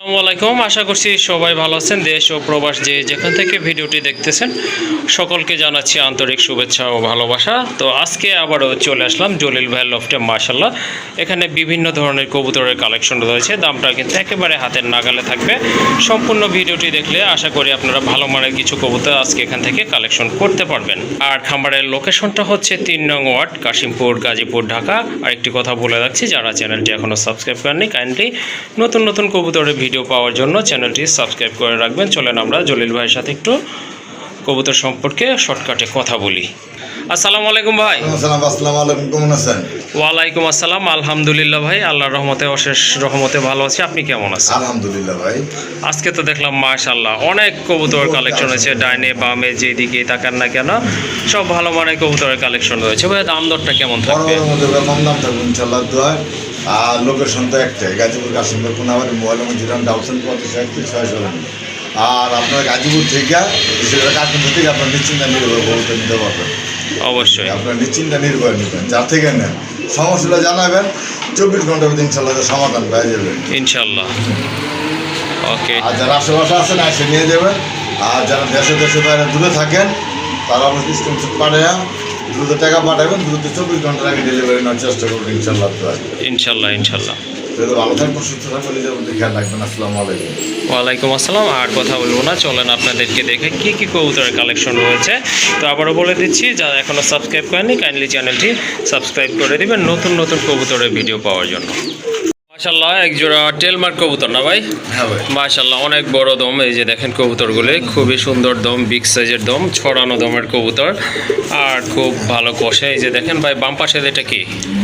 আসসালামু আলাইকুম। আশা করছি সবাই ভালো আছেন, দেশ ও প্রবাস যে যেখান থেকে ভিডিওটি দেখতেছেন, সকলকে জানাচ্ছি আন্তরিক শুভেচ্ছা ও ভালোবাসা। তো আজকে আবারও চলে আসলাম জলিল ভাই লফটে মার্শাল্লাহ এখানে বিভিন্ন ধরনের কবুতরের কালেকশন রয়েছে, দামটা কিন্তু একেবারে হাতের নাগালে থাকবে। সম্পূর্ণ ভিডিওটি দেখলে আশা করি আপনারা ভালো মানের কিছু কবুতর আজকে এখান থেকে কালেকশন করতে পারবেন। আর খামারের লোকেশনটা হচ্ছে তিন নং ওয়ার্ড, কাশিমপুর, গাজীপুর, ঢাকা। আর একটি কথা বলে রাখছি, যারা চ্যানেলটি এখনও সাবস্ক্রাইব করেননি কাইন্ডলি নতুন নতুন কবুতরের ভিডিও পাওয়ার জন্য চ্যানেলটি সাবস্ক্রাইব করে রাখবেন। চলেন আমরা জলিল ভাইয়ের সাথে একটু কবুতর সম্পর্কে শর্টকাটে কথা বলি। আসসালামু আলাইকুম ভাই। আসসালাম আসসালামু আলাইকুম কেমন আছেন? ওয়ালাইকুম আসসালাম আলহামদুলিল্লাহ ভাই আল্লাহর রহমতে অশেষ রহমতে ভালো আছি। আপনি কেমন আছেন? আলহামদুলিল্লাহ ভাই। আজকে তো দেখলাম মাশাল্লাহ অনেক কবুতর কালেকশন হয়েছে ডাইনে বামে যেদিকে তাকান না কেন সব ভালো মানের কবুতরের কালেকশন রয়েছে। ভাই দাম দরটা কেমন থাকবে? কম দাম থাকবে ইনশাল্লাহ দোয়া আর লোকেশন তো একটাই গাজীপুর কাশ্মীর কোনাবাড়ি মোবাইল জিরো ডাউসেন পঁচিশ একত্রিশ ছয় ষোলো আর আপনার গাজীপুর থেকে কাশ্মীর থেকে আপনার নিশ্চিন্তা নির্ভর বলতে নিতে পারবেন। অবশ্যই। আপনার নিশ্চিন্তা নির্ভর নেবেন যার থেকে নেন। সমস্যাটা জানাবেন চব্বিশ ঘণ্টার মধ্যে ইনশাল্লাহ সমাধান পেয়ে যাবেন ইনশাল্লাহ। ওকে। আর যারা আশেপাশে আছেন এসে নিয়ে যাবেন। আর যারা দেশে দেশে বাইরে দূরে থাকেন তারা আমার স্ক্রিনশট পাঠাইয়া দ্রুত টাকা পাঠাবেন দ্রুত চব্বিশ ঘণ্টার আগে ডেলিভারি নেওয়ার চেষ্টা করবেন ইনশাল্লাহ ইনশাল্লাহ ইনশাল্লাহ ভালো থাকবেন সুস্থ থাকবেন নিজের খেয়াল রাখবেন। আসসালামু আলাইকুম। ওয়ালাইকুম আসসালাম আর কথা বলব না চলেন আপনাদেরকে দেখে কি কি কবুতরের কালেকশন রয়েছে। তো আবারও বলে দিচ্ছি যারা এখনও সাবস্ক্রাইব করেননি কাইন্ডলি চ্যানেলটি সাবস্ক্রাইব করে দিবেন নতুন নতুন কবুতরের ভিডিও পাওয়ার জন্য। মাশাল্লাহ এক জোড়া টেলমার্ক কবুতর না ভাই? হ্যাঁ মাশাল্লাহ অনেক বড় দম এই যে দেখেন কবুতরগুলি খুবই সুন্দর দম বিগ সাইজের দম ছড়ানো দমের কবুতর। আর খুব ভালো কষে এই যে দেখেন ভাই বাম পাশে এটা কি?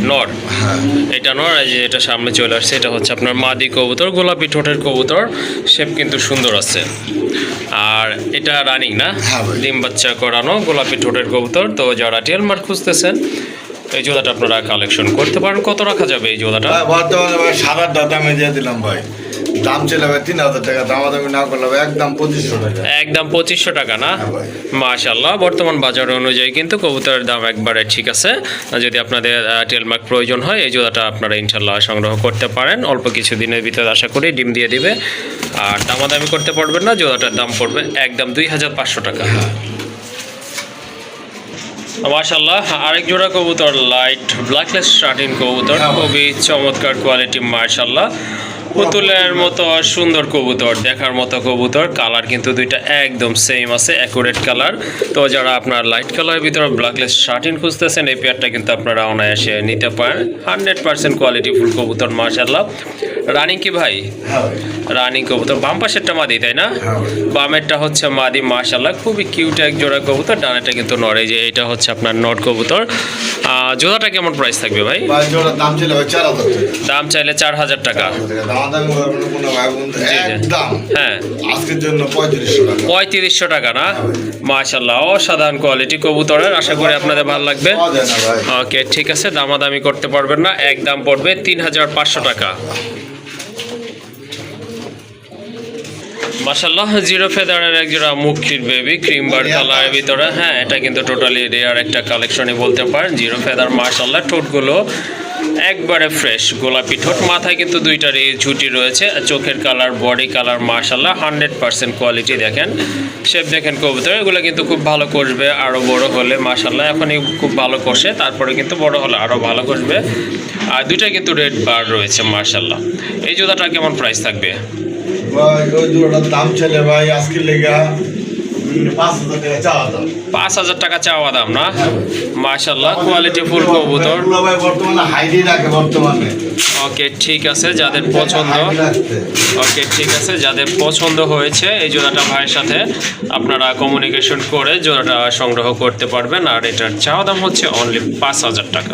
নর। হ্যাঁ। এটা নর এই যে এটা সামনে চলে আসছে এটা হচ্ছে আপনার মাদি কবুতর গোলাপি ঠোঁটের কবুতর শেপ কিন্তু সুন্দর আছে। আর এটা রানিং না? হ্যাঁ ডিম বাচ্চা করানো গোলাপি ঠোঁটের কবুতর তো যারা টেলমার্ক খুঁজতেছেন এই জোড়াটা আপনারা কালেকশন করতে পারেন। কত রাখা যাবে এই জোড়াটা বর্তমানে ভাই আট দামে দিয়ে দিলাম ভাই। দাম ছিল ভাই তিন হাজার টাকা দামাদামি না করলে একদম পঁচিশশো টাকা। একদম পঁচিশশো টাকা না? হ্যাঁ মাশাল্লাহ বর্তমান বাজার অনুযায়ী কিন্তু কবুতরের দাম একবারে ঠিক আছে। যদি আপনাদের টেলমার্ক প্রয়োজন হয় এই জোড়াটা আপনারা ইনশাল্লাহ সংগ্রহ করতে পারেন। অল্প কিছু দিনের ভিতরে আশা করি ডিম দিয়ে দিবে। আর দামাদামি করতে পারবেন না জোড়াটার দাম পড়বে একদম দুই হাজার পাঁচশো টাকা। মাশাল্লাহ আরেক জোড়া কবুতর লাইট ব্ল্যাকলেস স্টার্টিং কবুতর। হ্যাঁ খুবই চমৎকার কোয়ালিটি মার্শাল্লাহ পুতুলের মতো সুন্দর কবুতর দেখার মতো কবুতর কালার কিন্তু দুইটা একদম সেম আছে অ্যাকুরেট কালার তো যারা আপনার লাইট কালারের ভিতরে ব্ল্যাকলেস শার্টিন খুঁজতেছেন এই পেয়ারটা কিন্তু আপনারা অনায়াসে নিতে পারেন। হান্ড্রেড পার্সেন্ট কোয়ালিটি ফুল কবুতর মার্শাল্লাহ রানিং কি ভাই? হ্যাঁ। রানিং কবুতর বাম পাশেরটা মাদি তাই না? হ্যাঁ। বামেরটা হচ্ছে মাদি মাশাল্লাহ খুবই কিউট এক জোড়া কবুতর ডানেটা কিন্তু নড়ে যে এটা হচ্ছে আপনার নট কবুতর। জোড়াটা কেমন প্রাইস থাকবে ভাই? দাম চাইলে চার হাজার টাকা। হ্যাঁ। পঁয়ত্রিশশো টাকা। না? মাশাল্লাহ অসাধারণ কোয়ালিটি কবুতরের আশা করি আপনাদের ভালো লাগবে। ওকে ঠিক আছে দামাদামি করতে পারবেন না এক দাম পড়বে তিন হাজার পাঁচশো টাকা। মাশাল্লাহ জিরো ফেদারের এক জোড়া মুক্তির বেবি ক্রিম বার কালারের ভিতরে হ্যাঁ এটা কিন্তু টোটালি রেয়ার একটা কালেকশনই বলতে পারেন জিরো ফেদার মাশাল্লাহ ঠোঁটগুলো একবারে ফ্রেশ গোলাপি ঠোঁট। মাথায় কিন্তু দুইটারই ঝুটি রয়েছে। চোখের কালার বডি কালার মাশাল্লাহ হান্ড্রেড পার্সেন্ট কোয়ালিটি দেখেন। শেপ দেখেন কবুতর, এগুলো কিন্তু খুব ভালো কষবে আরও বড় হলে মাশাল্লাহ এখনই খুব ভালো কষে, তারপরে কিন্তু বড় হলে আরও ভালো কষবে। আর দুইটা কিন্তু রেড বার রয়েছে মাশাল্লাহ এই জুতাটা কেমন প্রাইস থাকবে? দাম ছিল ভাই আজকের লেগা পাঁচ হাজার টাকা চাওয়া দাম। না? মাশাল্লাহ কোয়ালিটি ফুল কবুতর। ওকে ঠিক আছে যাদের পছন্দ। ওকে ঠিক আছে যাদের পছন্দ হয়েছে এই জোড়াটা ভাইয়ের সাথে আপনারা কমিউনিকেশন করে জোড়াটা সংগ্রহ করতে পারবেন আর এটার চাওয়া দাম হচ্ছে অনলি পাঁচ হাজার টাকা।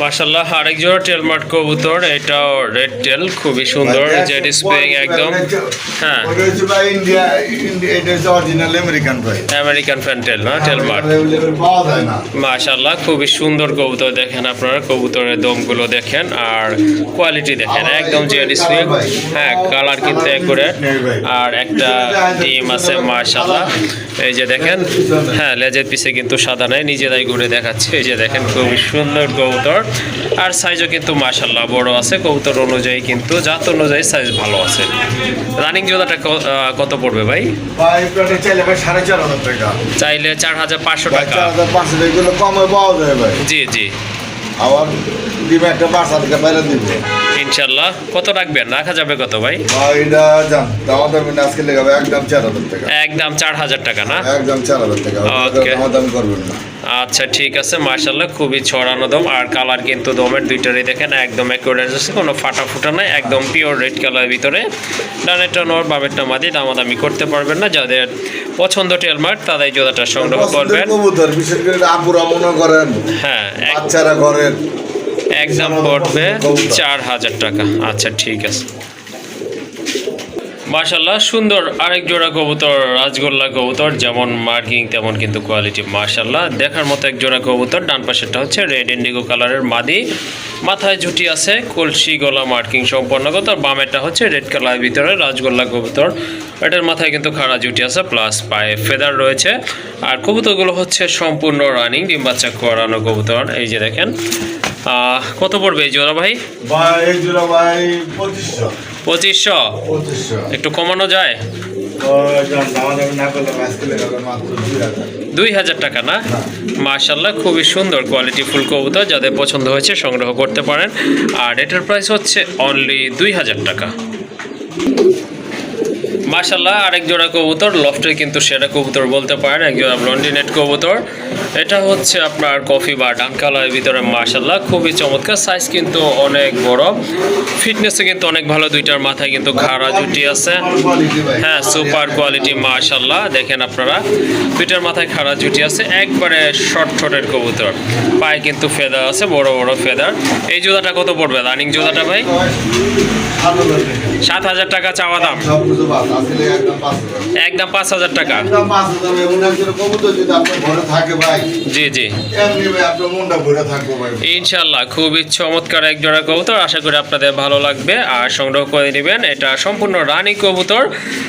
মার্শাল্লাহ আরেক জোড়া টেলমার্ট কবুতর এটাও রেড টেল খুবই সুন্দর জেড স্প্রিং একদম। হ্যাঁ। আমেরিকান ফ্যান্টেল না? টেলমার্ট পাওয়া যায় মাশাল্লাহ খুবই সুন্দর কবুতর দেখেন আপনারা কবুতরের দমগুলো দেখেন আর কোয়ালিটি দেখেন একদম জেড স্প্রিং হ্যাঁ কালার কিন্তু একবারে। আর একটা ডিম আছে মাশাল্লাহ এই যে দেখেন হ্যাঁ লেজের পিছে কিন্তু সাদা নাই নিজেরাই ঘুরে দেখাচ্ছে। এই যে দেখেন খুবই সুন্দর কবুতর। আর সাইজও কিন্তু মাশাল্লাহ বড় আছে কবুতর অনুযায়ী কিন্তু জাত অনুযায়ী সাইজ ভালো আছে। রানিং জোড়াটা কত পড়বে ভাই? চাইলে সাড়ে চার হাজার টাকা। চাইলে চার হাজার পাঁচশো টাকা। কমে পাওয়া যায় ভাই। জি জি। আবার একটা হাজার টাকা বাইরে দিবে। ইনশাল্লাহ কত রাখবেন? রাখা যাবে কত ভাই? একদম চার হাজার টাকা। না? একদম চার হাজার টাকা. দামা করবেন না। আচ্ছা ঠিক আছে মার্শাল্লাহ খুবই ছড়ানো দম। আর কালার কিন্তু দমের দুইটারই দেখেন একদম একুরেট আছে কোনো ফাটা ফুটা নাই একদম পিওর রেড কালারের ভিতরে। ডানেরটা নর বামেরটা মাদি দামাদামি করতে পারবেন না যাদের পছন্দ টেলমার্ক তারাই জোড়াটা সংগ্রহ করবেন। বিশেষ করে আপুরা মনে করেন। হ্যাঁ বাচ্চারা একদম পড়বে চার হাজার টাকা। আচ্ছা ঠিক আছে। মার্শাল্লাহ সুন্দর আরেক জোড়া কবুতর, রাজগোল্লা কবুতর, যেমন মার্কিং, তেমন কিন্তু কোয়ালিটি মার্শাল্লাহ দেখার মতো এক জোড়া কবুতর, ডান পাশেরটা হচ্ছে রেড ইন্ডিগো কালারের মাদি। মাথায় ঝুটি আছে, কলসি, গলা, মার্কিং সম্পন্ন কবুতর, বামেরটা হচ্ছে রেড কালারের ভিতরে রাজগোল্লা কবুতর। এটার মাথায় কিন্তু খাড়া ঝুটি আছে প্লাস পায়ে ফেদার রয়েছে। আর কবুতরগুলো হচ্ছে সম্পূর্ণ রানিং ডিম বাচ্চা করানো কবুতর, এই যে দেখেন। কত পড়বে এই জোড়া ভাই? ভাই, এই জোড়া ভাই, পঁচিশশো। পঁচিশশো? একটু কমানো যায়? দুই হাজার টাকা না? মার্শাল্লাহ খুবই সুন্দর কোয়ালিটি ফুল কবুতর যাদের পছন্দ হয়েছে সংগ্রহ করতে পারেন। আর এটার প্রাইস হচ্ছে অনলি দুই হাজার টাকা। মার্শাল্লাহ আরেক জোড়া কবুতর লফটের কিন্তু সেরা কবুতর বলতে পারেন এক জোড়া ব্লন্ডিনেট কবুতর। এটা হচ্ছে আপনার কফি বা ডান কালারের ভিতরে মার্শাল্লাহ খুবই চমৎকার সাইজ কিন্তু অনেক বড়। ফিটনেসে কিন্তু অনেক ভালো, দুইটার মাথায় কিন্তু খাড়া জুটি আছে। হ্যাঁ সুপার কোয়ালিটি মাশাল্লাহ দেখেন আপনারা। দুইটার মাথায় খাড়া জুটি আছে, একবারে শর্ট শর্টের কবুতর। পায়ে কিন্তু ফেদার আছে, বড় বড় ফেদার এই জোড়াটা কত পড়বে? রানিং জোড়াটা ভাই? সাত হাজার টাকা চাওয়া দাম। একদম পাঁচ হাজার টাকা। জি জি। ইনশাল্লাহ খুবই চমৎকার এক জোড়া কবুতর। আশা করি আপনাদের ভালো লাগবে। আর সংগ্রহ করে নেবেন। এটা সম্পূর্ণ রানী কবুতর।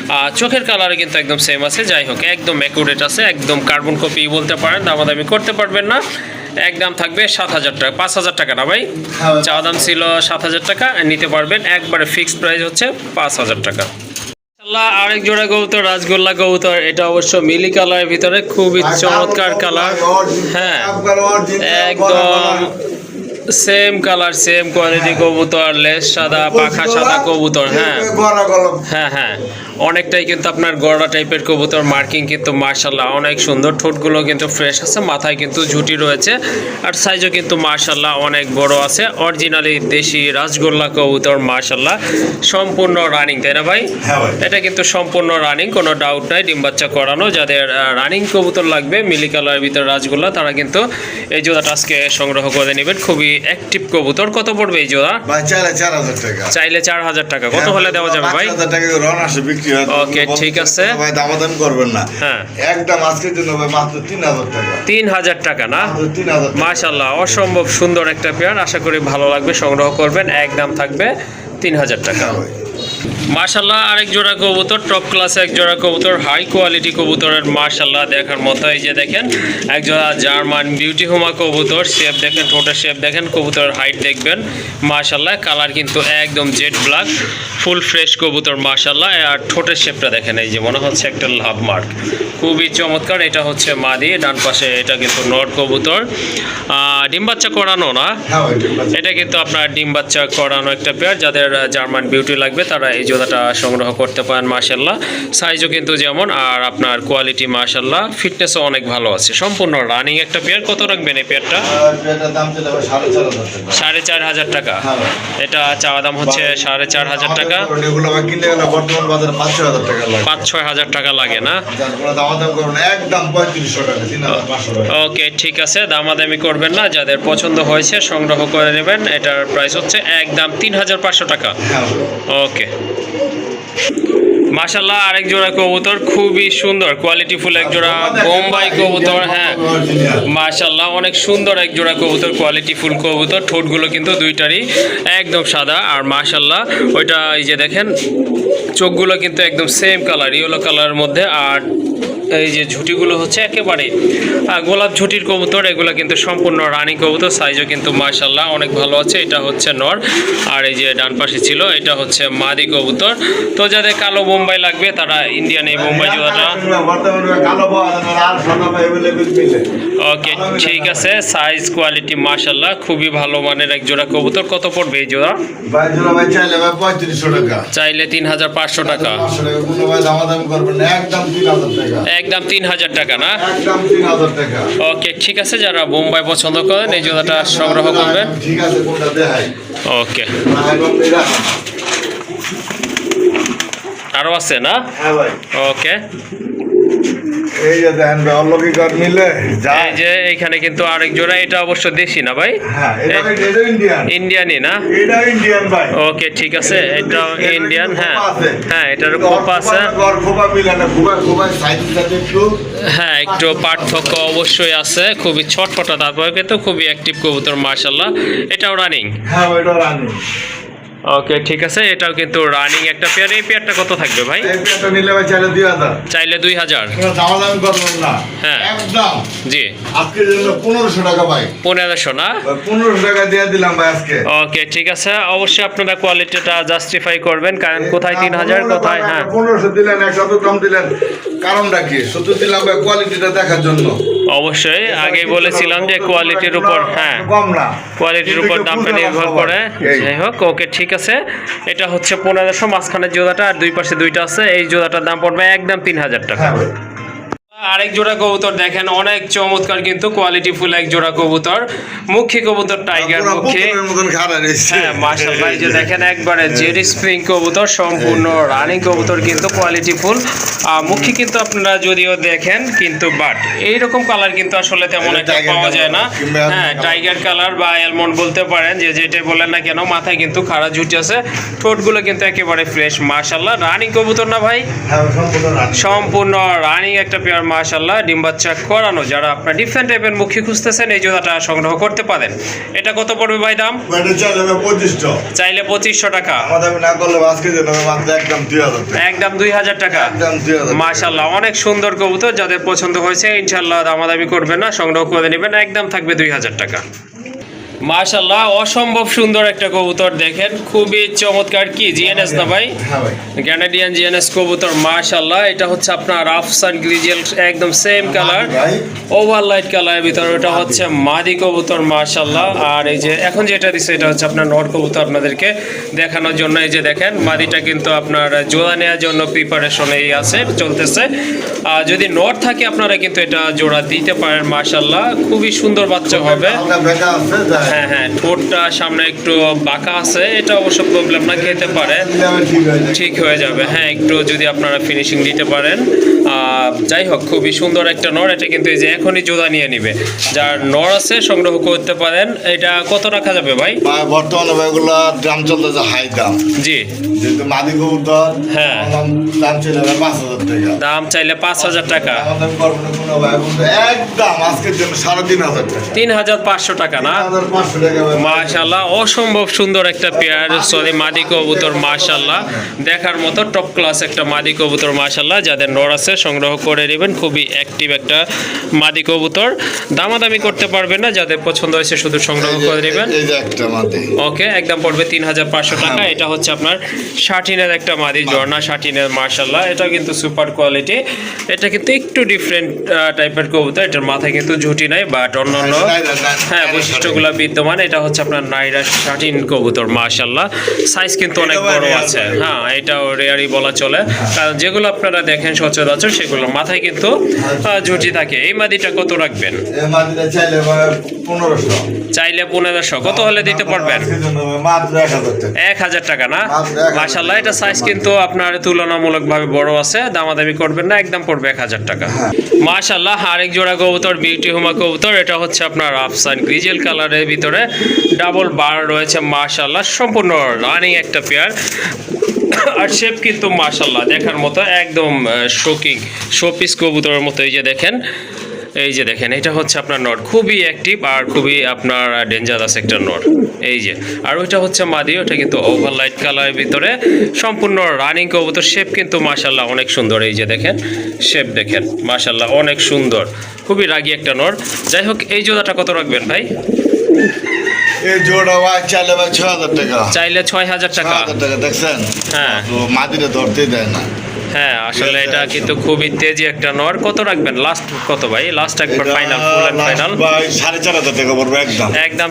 আর চোখের কালার কিন্তু একদম সেম আছে। যাই হোক একদম অ্যাকুরেট আছে। একদম কার্বন কপি বলতে পারেন। দামাদামি করতে পারবেন না। একদম থাকবে সাত হাজার টাকা পাঁচ হাজার টাকা না ভাই? হ্যাঁ। চাওয়া দাম ছিল সাত হাজার টাকা নিতে পারবেন একবারে ফিক্সড প্রাইস হচ্ছে পাঁচ হাজার টাকা। আল্লাহ আরেক জোড়া কবুতর রাজগোল্লা কবুতর এটা অবশ্য মিলি কালারের ভিতরে খুবই চমৎকার কালার। হ্যাঁ একদম সেম কালার সেম কোয়ালিটি কবুতর লেস সাদা পাখা সাদা কবুতর হ্যাঁ। গলা হ্যাঁ হ্যাঁ। অনেকটাই কিন্তু আপনার গড়া টাইপের কবুতর মার্কিং কিন্তু মার্শাল্লাহ অনেক সুন্দর। ঠোঁটগুলো কিন্তু ফ্রেশ আছে মাথায় কিন্তু ঝুটি রয়েছে। আর সাইজও কিন্তু মার্শাল্লাহ অনেক বড় আছে। অরিজিনালি দেশি রাসগোল্লা কবুতর মার্শাল্লাহ সম্পূর্ণ রানিং তাই না ভাই? হ্যাঁ এটা কিন্তু সম্পূর্ণ রানিং কোনো ডাউট নাই ডিম বাচ্চা করানো। যাদের রানিং কবুতর লাগবে মিলি কালারের ভিতরে রাজগোল্লা তারা কিন্তু এই জোড়াটা আজকে সংগ্রহ করে নেবেন। খুবই অ্যাক্টিভ কবুতর। কত পড়বে এই জোড়া? চাইলে চার হাজার টাকা। চাইলে চার হাজার টাকা। কত হলে দেওয়া যাবে ভাই? টাকা আসে বিক্রি হয় Okay, ঠিক আছে। ভাই করবেন না। হ্যাঁ। একদম আজকের জন্য ভাই মাত্র তিন হাজার টাকা। তিন হাজার টাকা না? মাত্র তিন হাজার মাশাল্লাহ অসম্ভব সুন্দর একটা পেয়ার। আশা করি ভালো লাগবে সংগ্রহ করবেন। এক দাম থাকবে তিন হাজার টাকা। মার্শাল্লাহ আরেক জোড়া কবুতর টপ ক্লাসে এক জোড়া কবুতর হাই কোয়ালিটি কবুতরের মার্শাল্লাহ দেখার মতো। এই যে দেখেন এক জোড়া জার্মান বিউটি হোমা কবুতর শেপ দেখেন ঠোঁটের শেপ দেখেন কবুতরের হাইট দেখবেন। মার্শাল্লাহ কালার কিন্তু একদম জেড ব্ল্যাক ফুল ফ্রেশ কবুতর মার্শাল্লাহ আর ঠোঁটের শেপটা দেখেন এই যে মনে হচ্ছে একটা লাভ মার্ক খুবই চমৎকার এটা হচ্ছে মাদি ডান পাশে এটা কিন্তু নট কবুতর। ডিম বাচ্চা করানো না? হ্যাঁ। এটা কিন্তু আপনার ডিম বাচ্চা করানো একটা পেয়ার যাদের জার্মান বিউটি লাগবে তারা এই জোড়াটা সংগ্রহ করতে পারেন মাশাল্লাহ সাইজও কিন্তু যেমন আর আপনার কোয়ালিটি মাশাল্লাহ ফিটনেসও অনেক ভালো আছে। সম্পূর্ণ রানিং একটা পেয়ার কত রাখবেন এই পেয়ারটা সাড়ে চার হাজার টাকা। এটা চাওয়া দাম হচ্ছে সাড়ে চার হাজার টাকা। পাঁচ ছয় হাজার টাকা লাগে না? ওকে ঠিক আছে। দামাদামি করবেন না যাদের পছন্দ হয়েছে সংগ্রহ করে নেবেন। এটার প্রাইস হচ্ছে একদম তিন হাজার পাঁচশো টাকা। হ্যাঁ। ওকে। মাশাল্লাহ আরেক জোড়া কবুতর, খুবই সুন্দর কোয়ালিটি ফুল এক জোড়া বোম্বাই কবুতর হ্যাঁ। মাশাল্লাহ অনেক সুন্দর এক জোড়া কবুতর কোয়ালিটি ফুল কবুতর, ঠোঁটগুলো কিন্তু দুইটারই একদম সাদা। আর মাশাল্লাহ ওইটা এই যে দেখেন, চোখগুলো কিন্তু একদম সেম কালার ইয়েলো কালারের মধ্যে, আর এই যে ঝুটিগুলো হচ্ছে একেবারে গোলাপ ঝুটির কবুতর, এগুলো কিন্তু সম্পূর্ণ রানি কবুতর সাইজও কিন্তু মার্শাল্লাহ অনেক ভালো আছে, এটা হচ্ছে নর। আর এই যে ডান পাশে ছিল, এটা হচ্ছে মাদি কবুতর। তো যাদের কালো বোম্বাই লাগবে, তারা ইন্ডিয়ান এই বোম্বাই জোড়াটা। ওকে ঠিক আছে সাইজ কোয়ালিটি মার্শাল্লাহ খুবই ভালো মানের এক জোড়া কবুতর। কত পড়বে এই জোড়া? চাইলে তিন হাজার পাঁচশো টাকা। করবেন একদম তিন হাজার টাকা না? ওকে ঠিক আছে যারা বোম্বাই পছন্দ করেন এই জুতাটা সংগ্রহ করবেন। কোনটা দেখাই? ওকে। আরও আরও আছে না? হ্যাঁ ওকে। এই যে দেখেন ভাই অলৌকিকর মিলে এই যে এখানে কিন্তু আরেক জোড়া এটা অবশ্য দেশি না ভাই? হ্যাঁ এটা ইন্ডিয়ান ইন্ডিয়ানই না? এটা ইন্ডিয়ান ভাই। ওকে ঠিক আছে এটা ইন্ডিয়ান হ্যাঁ। হ্যাঁ এটার কোপ আছে। খোপা মিলে না খোপা খোপা সাইজ একটু হ্যাঁ একটু পার্থক্য। অবশ্যই আছে খুবই ছটফটা তারপরে কিন্তু খুবই অ্যাক্টিভ কবুতর মার্শাল্লাহ এটাও রানিং হ্যাঁ রানি ওকে ঠিক আছে এটাও কিন্তু রানিং একটা পেয়ার এই পেয়ারটা কত থাকবে ভাই? এই পেয়ারটা নিলে ভাই চাইলে দুই হাজার। চাইলে দুই হাজার। কোনো দামাদামি করবেন না। হ্যাঁ। একদম। জি। আজকের জন্য পনেরোশো টাকা ভাই। পনেরোশো না? পনেরোশো টাকা দিয়ে দিলাম ভাই আজকে। ওকে ঠিক আছে। অবশ্যই আপনারা কোয়ালিটিটা জাস্টিফাই করবেন কারণ কোথায় তিন হাজার কোথায় হ্যাঁ। পনেরোশো দিলেন একশো কম দিলেন। কারণটা কি? শুধু দিলাম ভাই কোয়ালিটিটা দেখার জন্য। অবশ্যই আগে বলেছিলাম যে কোয়ালিটির উপর হ্যাঁ কোয়ালিটির উপর দামটা নির্ভর করে। যাই হোক ওকে ঠিক আছে। এটা হচ্ছে পনেরোশো মাঝখানের জোড়াটা আর দুই পাশে দুইটা আছে। এই জোড়াটার দাম পড়বে একদম তিন হাজার টাকা। হ্যাঁ। আরেক জোড়া কবুতর দেখেন অনেক চমৎকার কিন্তু কোয়ালিটি ফুল এক জোড়া কবুতর। মুখী কবুতর টাইগার মুখী। হ্যাঁ মাশাআল্লাহ যে দেখেন একবারে জেরি স্প্রিং কবুতর সম্পূর্ণ রানিং কবুতর কিন্তু কোয়ালিটি ফুল মুখী কিন্তু আপনারা যদিও দেখেন কিন্তু বাট এইরকম কালার কিন্তু আসলে তেমন একটা পাওয়া যায় না। হ্যাঁ টাইগার কালার বা অ্যালমন্ড বলতে পারেন যে যেটাই বলেন না কেন মাথায় কিন্তু খাড়া ঝুটি আছে। ঠোঁটগুলো কিন্তু একেবারে ফ্রেশ মাশাআল্লাহ। রানিং কবুতর না ভাই? হ্যাঁ সম্পূর্ণ সম্পূর্ণ রানিং একটা পেয়ার মাশাল্লাহ ডিম বাচ্চা করানো যারা আপনার ডিফারেন্ট টাইপের মুখী খুঁজতেছেন এই জোড়াটা সংগ্রহ করতে পারেন। এটা কত পড়বে ভাই দাম? চাইলে পঁচিশশো। টাকা। একদম দুই হাজার টাকা। মাশাল্লাহ অনেক সুন্দর কবুতর যাদের পছন্দ হয়েছে ইনশাল্লাহ দামাদামি করবেন না সংগ্রহ করে নেবেন একদম থাকবে দুই হাজার টাকা। মাশাল্লাহ অসম্ভব সুন্দর একটা কবুতর দেখেন। খুবই চমৎকার কি জিএনএস না ভাই? ক্যানাডিয়ান জিএনএস কবুতর মাশাল্লাহ এটা হচ্ছে আপনার আফসান গ্রিজেল একদম সেম কালার ওভার লাইট কালারের ভিতরে ওটা হচ্ছে মাদি কবুতর মাশাল্লাহ আর এই যে এখন যেটা দিচ্ছে এটা হচ্ছে আপনার নট কবুতর আপনাদেরকে দেখানোর জন্য। এই যে দেখেন মাদিটা কিন্তু আপনার জোড়া নেওয়ার জন্য প্রিপারেশন এই আছে চলতেছে। আর যদি নট থাকে আপনারা কিন্তু এটা জোড়া দিতে পারেন মাশাল্লাহ খুবই সুন্দর বাচ্চা হবে। হ্যাঁ হ্যাঁ ঠোঁটটা সামনে একটু বাঁকা আছে এটা অবশ্য প্রবলেম না খেতে পারে। ঠিক হয়ে যাবে। হ্যাঁ একটু যদি আপনারা ফিনিশিং দিতে পারেন। যাই হোক খুবই সুন্দর একটা নর এটা কিন্তু এই যে এখনই জোড়া নিয়ে নিবে। যার নর আছে সংগ্রহ করতে পারেন। এটা কত রাখা যাবে ভাই? বর্তমানে ভাই এগুলো দাম চলতেছে হাই দাম। জি। যেহেতু মাদি কবুতর হ্যাঁ। দাম ভাই পাঁচ হাজার টাকা। দাম চাইলে পাঁচ হাজার টাকা। একদম আজকের জন্য সাড়ে তিন হাজার টাকা। তিন হাজার পাঁচশো টাকা না? মাশাল্লাহ অসম্ভব সুন্দর একটা পেয়ার সরি মাদি কবুতর মাশাল্লাহ দেখার মতো টপ ক্লাস একটা মাদি কবুতর মাশাল্লাহ যাদের নর আছে সংগ্রহ করে নেবেন। খুবই অ্যাক্টিভ একটা মাদি কবুতর। দামাদামি করতে পারবেন না যাদের পছন্দ হয়েছে শুধু সংগ্রহ করে নেবেন। ওকে একদম পড়বে তিন হাজার পাঁচশো টাকা। এটা হচ্ছে আপনার শাটিনের একটা মাদি ঝর্ণা শাটিনের মার্শাল্লাহ এটা কিন্তু সুপার কোয়ালিটি এটা কিন্তু একটু ডিফারেন্ট টাইপের কবুতর। এটার মাথায় কিন্তু ঝুটি নাই বাট অন্যান্য হ্যাঁ বৈশিষ্ট্যগুলো বিদ্যমান। এটা হচ্ছে আপনার নাইরা শাটিন কবুতর মার্শাল্লাহ সাইজ কিন্তু অনেক বড় আছে। হ্যাঁ এটাও রেয়ারই বলা চলে। কারণ যেগুলো আপনারা দেখেন সচরাচর সেগুলো মাথায় কিন্তু ঝুটি থাকে। এই মাদিটা কত রাখবেন? চাইলে পনেরোশো। কত হলে দিতে পারবেন? এক হাজার টাকা। না? মাশাল্লাহ এটা সাইজ কিন্তু আপনার তুলনামূলকভাবে বড় আছে দামাদামি করবেন না একদম পড়বে এক হাজার টাকা। মাশাল্লাহ আরেক জোড়া কবুতর বিউটি হুমা কবুতর এটা হচ্ছে আপনার আফসান গ্রিজেল কালারের ভিতরে ডাবল বার রয়েছে মাশাল্লাহ সম্পূর্ণ রানিং একটা পেয়ার আর শেপ কিন্তু মাশাল্লাহ দেখার মতো একদম শোকিং শোপিস কবুতরের মতো এই যে দেখেন, এই যে দেখেন, এটা হচ্ছে আপনার নট খুবই অ্যাক্টিভ আর খুবই আপনার ডেঞ্জারাস একটা নট এই যে। আর ওইটা হচ্ছে মাদি, ওটা কিন্তু ওভার লাইট কালারের ভিতরে, সম্পূর্ণ রানিং কবুতর শেপ কিন্তু মাশাল্লাহ অনেক সুন্দর, এই যে দেখেন শেপ দেখেন মাশাল্লাহ অনেক সুন্দর, খুবই রাগী একটা নট যাই হোক, এই জোড়াটা কত রাখবেন ভাই? এই জোড়া ভাই চাইলে ভাই ছ হাজার টাকা। চাইলে ছয় হাজার টাকা। হাজার টাকা দেখছেন? হ্যাঁ। তো মাদিরে ধরতেই দেয় না। হ্যাঁ আসলে এটা কিন্তু খুবই তেজি একটা নর। কত রাখবেন? লাস্ট কত ভাই? লাস্ট একবার ফাইনাল ফুল অ্যান্ড ফাইনাল ভাই সাড়ে চার হাজার টাকা পড়বে একদম।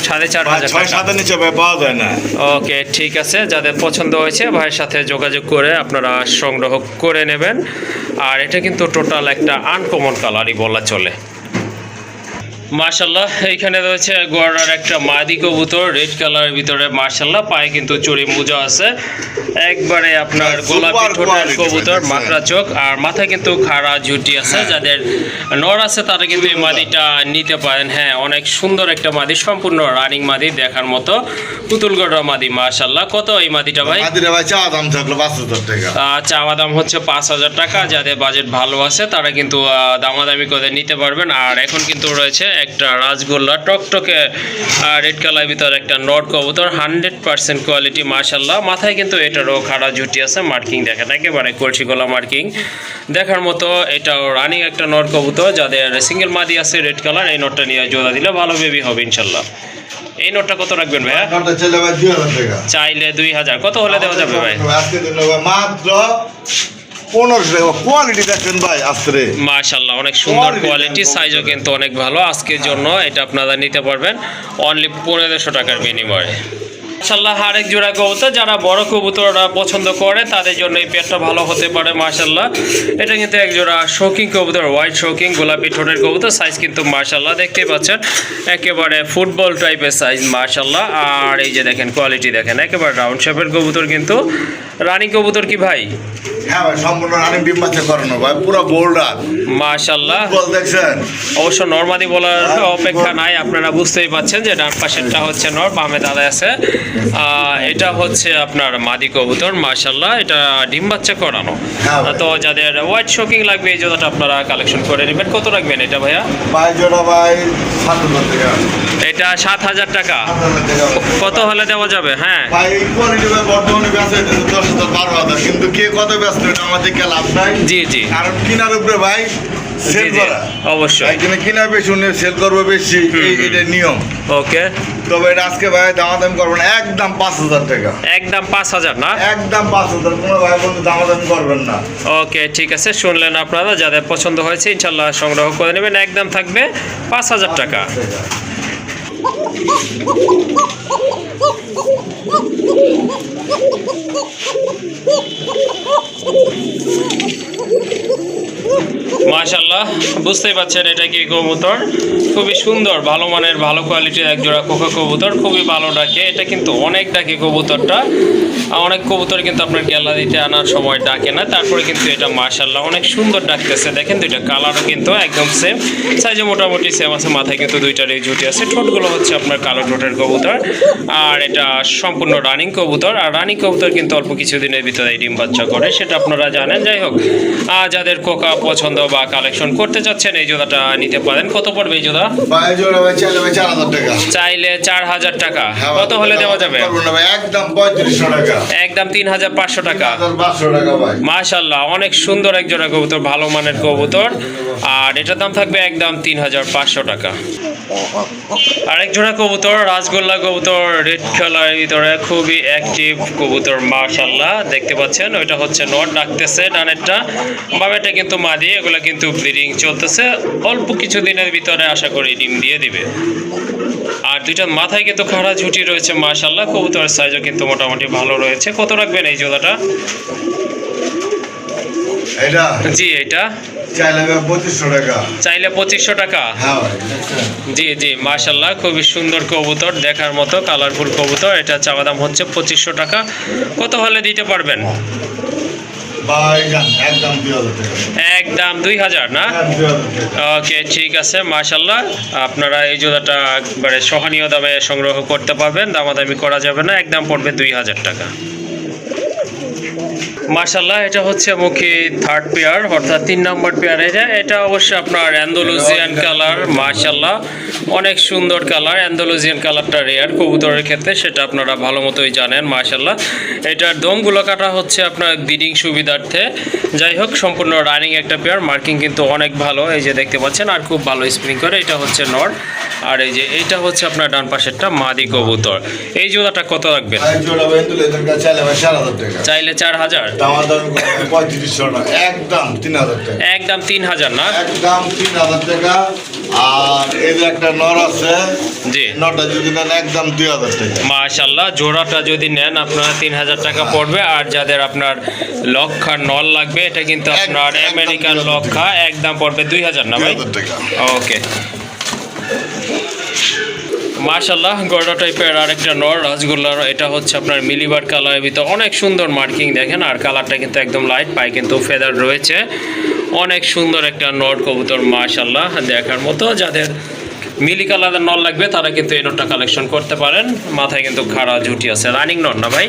টাকা। নিচে ভাই পাওয়া যায় না। ওকে ঠিক আছে। যাদের পছন্দ হয়েছে ভাইয়ের সাথে যোগাযোগ করে আপনারা সংগ্রহ করে নেবেন। আর এটা কিন্তু টোটাল একটা আনকমন কালারই বলা চলে। মার্শাল্লাহ এইখানে রয়েছে গোয়ারার একটা মাদি কবুতর রেড কালারের ভিতরে মার্শাল্লাহ পায়ে কিন্তু চুরি মোজা আছে। একবারে আপনার গোলাপি ঠোঁটের কবুতর। মাকড়া চোখ আর মাথায় কিন্তু খাড়া ঝুটি আছে। যাদের নর আছে তারা কিন্তু এই মাদিটা নিতে পারেন। হ্যাঁ অনেক সুন্দর একটা মাদি সম্পূর্ণ রানিং মাদি দেখার মতো। পুতুলগড়া মাদি মার্শাল্লাহ কত এই মাদিটা ভাই? মাদিরে চা দাম থাকল পাঁচ হাজার টাকা। চাওয়া দাম হচ্ছে পাঁচ হাজার টাকা। যাদের বাজেট ভালো আছে তারা কিন্তু দামাদামি করে নিতে পারবেন। আর এখন কিন্তু রয়েছে একটা রাজগোল্লা টকটকে রেড কালার ভিতর একটা নট কবুতর হান্ড্রেড পার্সেন্ট কোয়ালিটি মার্শাল্লাহ মাথায় কিন্তু এটারও খাড়া জুটি আছে মার্কিং দেখেন একেবারে কলসি গলা মার্কিং দেখার মতো এটাও রানিং একটা নট কবুতর যাদের সিঙ্গেল মাদি আছে রেড কালার এই নোটটা নিয়ে জোড়া দিলে ভালো বেবি হবে ইনশাল্লাহ এই নোটটা কত রাখবেন ভাইয়া? চাইলে দুই হাজার। কত হলে দেওয়া যাবে ভাই? মাত্র পনেরোশো টাকা। কোয়ালিটি দেখেন ভাই আস্তে মাশাল্লাহ অনেক সুন্দর কোয়ালিটি সাইজও কিন্তু অনেক ভালো। আজকের জন্য এটা আপনারা নিতে পারবেন অনলি পনেরোশো টাকার বিনিময়ে। আরেক জোড়া কবুতর যারা বড় কবুতররা পছন্দ করে তাদের জন্য এই পেটটা ভালো হতে পারে মাশাল্লাহ এটা কিন্তু এক জোড়া শৌকিং কবুতর হোয়াইট শৌকিং গোলাপি ঠোঁটের কবুতর সাইজ কিন্তু মাশাল্লাহ দেখতেই পাচ্ছেন। একেবারে ফুটবল টাইপের সাইজ মাশাল্লাহ আর এই যে দেখেন কোয়ালিটি দেখেন একেবারে রাউন্ড শেপের কবুতর কিন্তু। রানী কবুতর কি ভাই? হ্যাঁ সম্পূর্ণ রানিং ডিম বাচ্চা করানো ভাই পুরো বোল্ডার মাশাল্লাহ বল দেখছেন? অবশ্য নর্মাদি বলার অপেক্ষা নাই আপনারা বুঝতেই পাচ্ছেন যে ডান পাশেরটা হচ্ছে নর বামে দাদা আছে। এটা হচ্ছে আপনার মাদি কবুতর মাশাল্লাহ এটা ডিম বাচ্চা করানো। হ্যাঁ তো যাদের হোয়াইট শোকিং লাগবে এই জোড়াটা আপনারা কালেকশন করে নেবেন। কত রাখবেন এটা ভাইয়া? ভাই জোড়া ভাই সাত হাজার টাকা। এটা সাত হাজার টাকা। কত হলে দেওয়া যাবে? হ্যাঁ। ভাই কোয়ালিটি বর্তমানে ব্যস্ত দশ হাজার বারো হাজার। কিন্তু কে কত এটা আমাদের কে লাভ নাই? জি জি। কারণ কিনার উপরে ভাই জি সেল করা। অবশ্যই। কিনা বেশি উনি সেল করবে বেশি। এটা নিয়ম। ওকে। তবে এটা আজকে ভাই দামাদামি না। একদম পাঁচ হাজার টাকা। একদম পাঁচ হাজার না? একদম পাঁচ হাজার। কোনো ভাই বন্ধু দামাদামি করবেন না। ওকে ঠিক আছে। শুনলেন আপনারা যাদের পছন্দ হয়েছে ইনশাল্লাহ সংগ্রহ করে নেবেন। একদম থাকবে পাঁচ হাজার টাকা। Oh, মাশাল্লাহ বুঝতেই পারছেন এটা কি কবুতর? খুবই সুন্দর, ভালো মানের, ভালো কোয়ালিটির এক জোড়া কোকা কবুতর, খুবই ভালো ডাকে। এটা কিন্তু অনেক ডাকে কবুতরটা। অনেক কবুতর কিন্তু আপনার গ্যালারিতে আনার সময় ডাকে না, তারপরে কিন্তু এটা মাশাল্লাহ অনেক সুন্দর ডাকতেছে। দেখেন দুইটা কালারও কিন্তু একদম সেম সাইজে মোটামুটি সেম আছে, মাথায় কিন্তু দুইটার এই ঝুটি আছে। ঠোঁটগুলো হচ্ছে আপনার কালো ঠোঁটের কবুতর। আর এটা সম্পূর্ণ রানিং কবুতর। আর রানিং কবুতর কিন্তু অল্প কিছুদিনের ভিতরে ডিম বাচ্চা করে, সেটা আপনারা জানেন। যাই হোক যাদের কোকা পছন্দ বা কালেকশন করতে চাচ্ছেন এই জোড়াটা নিতে পারেন। কত পড়বে এই জোড়া? চাইলে চার হাজার টাকা। হ্যাঁ, কত হলে দেওয়া যাবে? একদম পঁয়ত্রিশশো টাকা। একদম তিন হাজার পাঁচশো টাকা। মাশাল্লাহ অনেক সুন্দর এক জোড়া কবুতর ভালো মানের কবুতর। আর এটার দাম থাকবে একদম তিন হাজার পাঁচশো টাকা। আরেক জোড়া কবুতর রাসগোল্লা কবুতর রেড কালার ভিতরে খুবই অ্যাক্টিভ কবুতর মাশাল্লাহ দেখতে পাচ্ছেন ওইটা হচ্ছে নট ডাকতেছে ডানেরটা। বামেটা কিন্তু মাদি এগুলো কিন্তু ব্রিডিং চলতেছে। অল্প কিছু দিনের ভিতরে আশা করি ডিম দিয়ে দিবে। আর দুইটা মাথায় কিন্তু খাড়া ঝুটি রয়েছে মাশাল্লাহ কবুতরের সাইজও কিন্তু মোটামুটি ভালো রয়েছে। কত রাখবেন এই জোড়াটা? এটা জি এটা চাইলে পঁচিশশো টাকা। হ্যাঁ? জি জি মার্শাল্লাহ খুবই সুন্দর কবুতর দেখার মতো কালারফুল কবুতর। এটা চাওয়া দাম হচ্ছে পঁচিশশো টাকা। কত হলে দিতে পারবেন? একদম দুই হাজার না? টাকা। ওকে ঠিক আছে মাশাল্লাহ আপনারা এই জোড়াটা একবারে সহনীয় দামে সংগ্রহ করতে পারবেন দামাদামি করা যাবে না একদম পড়বে দুই হাজার টাকা। মার্শাল্লাহ এটা হচ্ছে মুখী থার্ড পেয়ার অর্থাৎ তিন নম্বর পেয়ার এটা এটা অবশ্যই আপনার অ্যান্ডোলুজিয়ান কালার মার্শাল্লাহ অনেক সুন্দর কালার অ্যান্ডোলুজিয়ান কালারটা রেয়ার কবুতরের ক্ষেত্রে সেটা আপনারা ভালো মতোই জানেন মার্শাল্লাহ এটার দমগুলো কাটা হচ্ছে আপনার ব্রিডিং সুবিধার্থে। যাই হোক সম্পূর্ণ রানিং একটা পেয়ার মার্কিং কিন্তু অনেক ভালো এই যে দেখতে পাচ্ছেন আর খুব ভালো স্প্রিং করে। এটা হচ্ছে নর আর এই যে এইটা হচ্ছে আপনার ডান পাশেরটা মাদি কবুতর। এই জোড়াটা কত রাখবেন? চাইলে চার হাজার? পঁয়ত্রিশশো একদম তিন হাজার টাকা। একদম তিন হাজার না? একদম তিন হাজার টাকা। আর এই যে একটা নর আছে জি। নটা যদি নেন একদম দুই হাজার টাকা। মাশাল্লাহ জোড়াটা যদি নেন আপনার তিন হাজার টাকা পড়বে। আর যাদের আপনার লক্ষা নল লাগবে এটা কিন্তু আপনার আমেরিকান 2000 লক্ষা একদম পড়বে দুই হাজার না ভাই? ওকে। মাশাল্লাহ গড়া টাইপের আরেকটা নর রাজগোল্লার এটা হচ্ছে আপনার মিলিবার কালারের ভিতর অনেক সুন্দর মার্কিং দেখেন আর কালারটা কিন্তু একদম লাইট পায় কিন্তু ফেদার রয়েছে। অনেক সুন্দর একটা নর কবুতর মাশাল্লাহ দেখার মতো। যাদের মিলি কালারের নল লাগবে তারা কিন্তু এই নটটা কালেকশন করতে পারেন। মাথায় কিন্তু খাড়া ঝুটি আছে। রানিং নট না ভাই?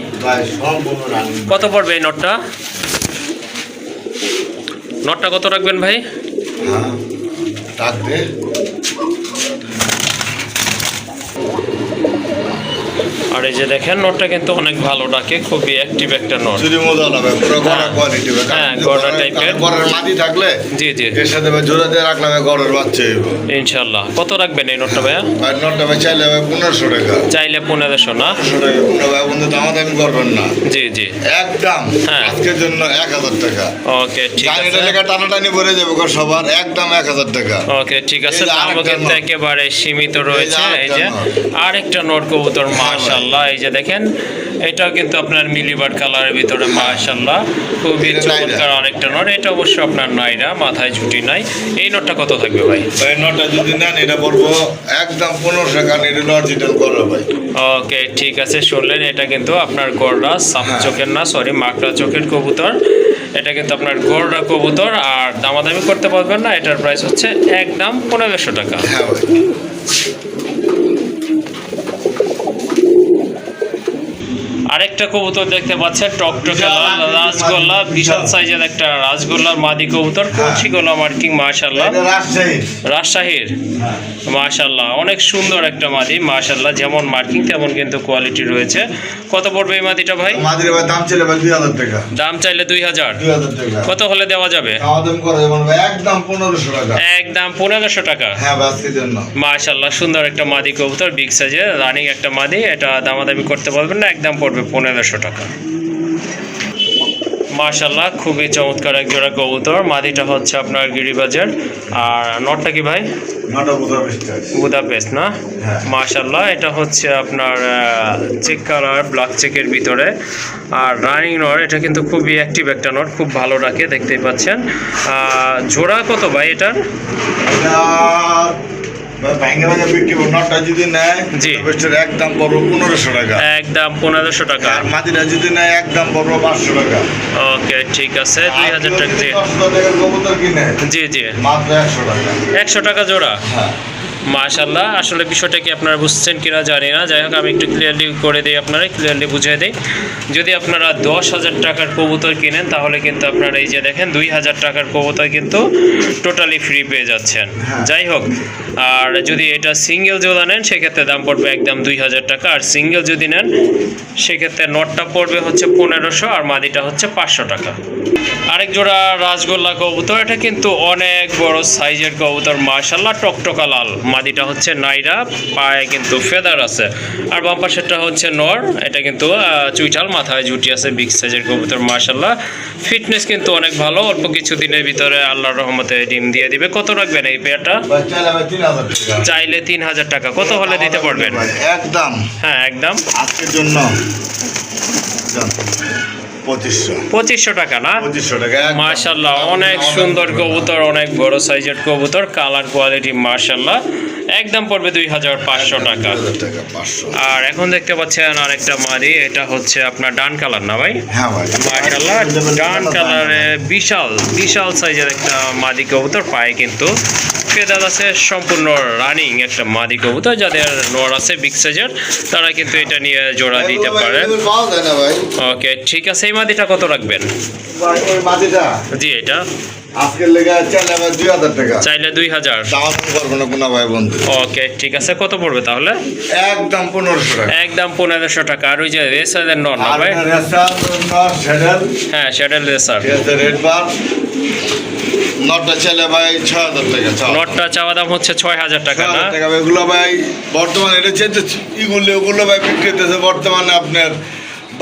কত পড়বে এই নটটা নটটা কত রাখবেন ভাই? হ্যাঁ ডাক দে আর এই যে দেখেন নটটা কিন্তু অনেক ভালো ডাকে খুবই অ্যাক্টিভ একটা নট। যদি মজা হবে পুরো গড়া হ্যাঁ। কোয়ালিটি হ্যাঁ, গড়া type-এর। গড়ের মাটি থাকলে জি জি। এর সাথে জোড়া দিয়ে রাখলে ভাই গড়ের বাচ্চা ইনশাল্লাহ কত রাখবেন এই নোটটা ভাইয়া? ভাই নটটা ভাই চাইলে ভাই পনেরোশো টাকা। চাইলে পনেরোশো না? পনেরোশো টাকা। পনেরো ভাই বন্ধু দামা দামি করবেন না। জি জি। একদম হ্যাঁ। আজকের জন্য এক হাজার টাকা। ওকে ঠিক আছে। লেখা টানাটানি ভরে যাবে সবার। একদম এক হাজার টাকা। ওকে ঠিক আছে। আরেকটা কিন্তু। একেবারে সীমিত রয়েছে। এই যে। আরেকটা নোট। কবুতর ভাই। মাশাল্লাহ এই যে দেখেন এটাও কিন্তু আপনার মিলিবার কালারের ভিতরে মাশাল্লাহ খুবই। চমৎকার আরেকটা নোট এটা অবশ্য আপনার নাইরা মাথায় ঝুটি নাই। এই নোটটা কত থাকবে ভাই? ভাই নটা যদি নেন এটা পড়ব একদম পনেরোশো টাকা এটা অরিজিনাল করো ভাই। ওকে ঠিক আছে শুনলেন এটা কিন্তু আপনার গোররা সাপ হ্যাঁ। চোখের না সরি মাকড়া চোখের কবুতর। এটা কিন্তু আপনার গোররা কবুতর আর দামাদামি করতে পারবেন না এটার প্রাইস হচ্ছে একদম পনেরোশো টাকা। হ্যাঁ ভাই। আরেকটা কবুতর দেখতে পাচ্ছেন টকটকে লাল রাজগোল্লা বিশাল। সাইজের একটা রাজগোল্লার মাদি কবুতর কলসি গোলা মার্কিং মাশাল্লাহ রাজশাহীর। হ্যাঁ মাশাল্লাহ অনেক সুন্দর একটা মাদি মাশাল্লাহ যেমন মার্কিং তেমন কিন্তু কোয়ালিটি রয়েছে। কত পড়বে এই মাদিটা ভাই? মাদির ভাই দাম ভাই দুই হাজার টাকা। দাম চাইলে দুই হাজার। কত হলে দেওয়া যাবে? একদম পনেরোশো টাকা। একদম পনেরোশো টাকা। হ্যাঁ মাশাল্লাহ সুন্দর একটা মাদি কবুতর বিগ সাইজের রানিং একটা মাদি এটা দামাদামি করতে পারবেন না একদম পড়বে পনেরোশো টাকা। মাশাল্লাহ খুবই চমৎকার এক জোড়া কবুতর। মাদিটা হচ্ছে আপনার গিরিবাজার। আর নটটা কি ভাই? বুদাপেস্ট না? হ্যাঁ। মাশাল্লাহ এটা হচ্ছে আপনার চেক কালার ব্ল্যাক চেকের ভিতরে। আর রানিং নট এটা কিন্তু খুবই অ্যাক্টিভ একটা নট খুব ভালো রাখে দেখতেই পাচ্ছেন। জোড়া কত ভাই এটার? আর ভাই ভাঙ্গে ভাঙ্গে বিক্রি নটা যদি নেয় জি। বেস্টের একদম পড়ব পনেরোশো টাকা। একদম পনেরোশো টাকা। আর মাদিরা যদি নেয় একদম পড়ব পাঁচশো টাকা। ওকে ঠিক আছে দুই হাজার টাকা জি জি জি। মাত্র একশো টাকা। একশো টাকা জোড়া? হ্যাঁ। মাশাল্লাহ আসলে বিষয়টা কি আপনারা বুঝছেন কিনা জানি না। যাই হোক আমি একটু ক্লিয়ারলি করে দিই আপনারা ক্লিয়ারলি বুঝিয়ে দিই। যদি আপনারা দশ হাজার টাকার কবুতর কিনেন তাহলে কিন্তু আপনারা এই যে দেখেন দুই হাজার টাকার কবুতর কিন্তু টোটালি ফ্রি পেয়ে যাচ্ছেন। হ্যাঁ। যাই হোক আর যদি এটা সিঙ্গেল জোড়া নেন সেক্ষেত্রে দাম পড়বে একদম দুই হাজার টাকা। আর সিঙ্গেল যদি নেন সেক্ষেত্রে নটটা পড়বে হচ্ছে পনেরোশো আর মাদিটা হচ্ছে পাঁচশো টাকা। আরেক জোড়া রাজগোল্লা কবুতর এটা কিন্তু অনেক বড় সাইজের কবুতর মার্শাল্লাহ টকটকা লাল মাদিটা হচ্ছে নাইরা পায়ে কিন্তু ফেদার আছে। আর বাম পাশেরটা হচ্ছে নর এটা কিন্তু আহ, চুইঠাল মাথায় জুটি আছে বিগ সাইজের কবুতর মার্শাল্লাহ ফিটনেস কিন্তু অনেক ভালো অল্প কিছু দিনের ভিতরে আল্লাহর রহমতে ডিম দিয়ে দিবে। কত রাখবেন এই পেয়ারটা? চাইলে তিন হাজার টাকা। কত হলে দিতে পারবেন? একদম। হ্যাঁ একদম। আজকের জন্য। পঁচিশশো। টাকা না? একদম। অনেক সুন্দর কবুতর অনেক বড় সাইজের কবুতর কালার কোয়ালিটি মাশাল্লাহ একদম পড়বে দুই হাজার পাঁচশো টাকা। আর এখন দেখতে পাচ্ছেন আরেকটা মাদি এটা হচ্ছে আপনার ডান কালার না ভাই? হ্যাঁ ভাই পেয়ে আছে সম্পূর্ণ রানিং একটা মাদি কবুতর যাদের নর আছে বিগ সাইজের তারা কিন্তু এটা নিয়ে জোড়া দিতে পারে। ওকে ঠিক আছে এই মাদিটা কত রাখবেন? জি এটা। চাইলে দুই হাজার ওকে ঠিক আছে কত পড়বে তাহলে? একদম পনেরোশো টাকা। একদম পনেরোশো টাকা। আর ওই যে রেসারের ভাই? হ্যাঁ শ্যাডেল রেসার রেড বার নটটা চাইলে ভাই ছয় হাজার টাকা চাও। নটটা চাওয়া দাম হচ্ছে ছয় হাজার টাকা না? টাকা এগুলো ভাই বর্তমানে এটা চেয়েছে ইগুলো ওগুলো ভাই বিক্রি হতেছে বর্তমানে আপনার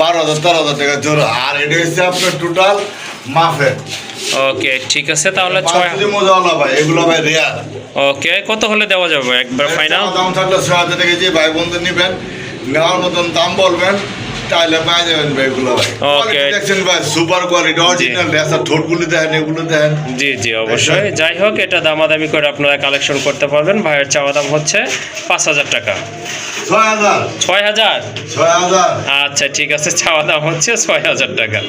বারো হাজার তেরো হাজার টাকা জোড়া। আর এটা হচ্ছে আপনার টোটাল ওকে ঠিক আছে তাহলে ছয় মজাওয়ালা ভাই এগুলো ভাই রেয়ার ওকে কত হলে দেওয়া যাবে? একবার ফাইনাল দাম থাকলে ছয় হাজার টাকা যে ভাই বন্ধু নিবেন। নেওয়ার মতন দাম বলবেন। তাহলে পাই যাবেন ভাই এগুলো ভাই Okay. দেখছেন ভাই সুপার কোয়ালিটি অরিজিনাল রেসার ঠোঁটগুলো দেখেন এগুলো দেখেন জি জি অবশ্যই। যাই হোক এটা দামাদামি করে আপনারা কালেকশন করতে পারবেন। ভাইয়ের চাওয়া দাম হচ্ছে পাঁচ হাজার টাকা। ছয় হাজার। আচ্ছা ঠিক আছে চাওয়া দাম হচ্ছে ছয় হাজার টাকা।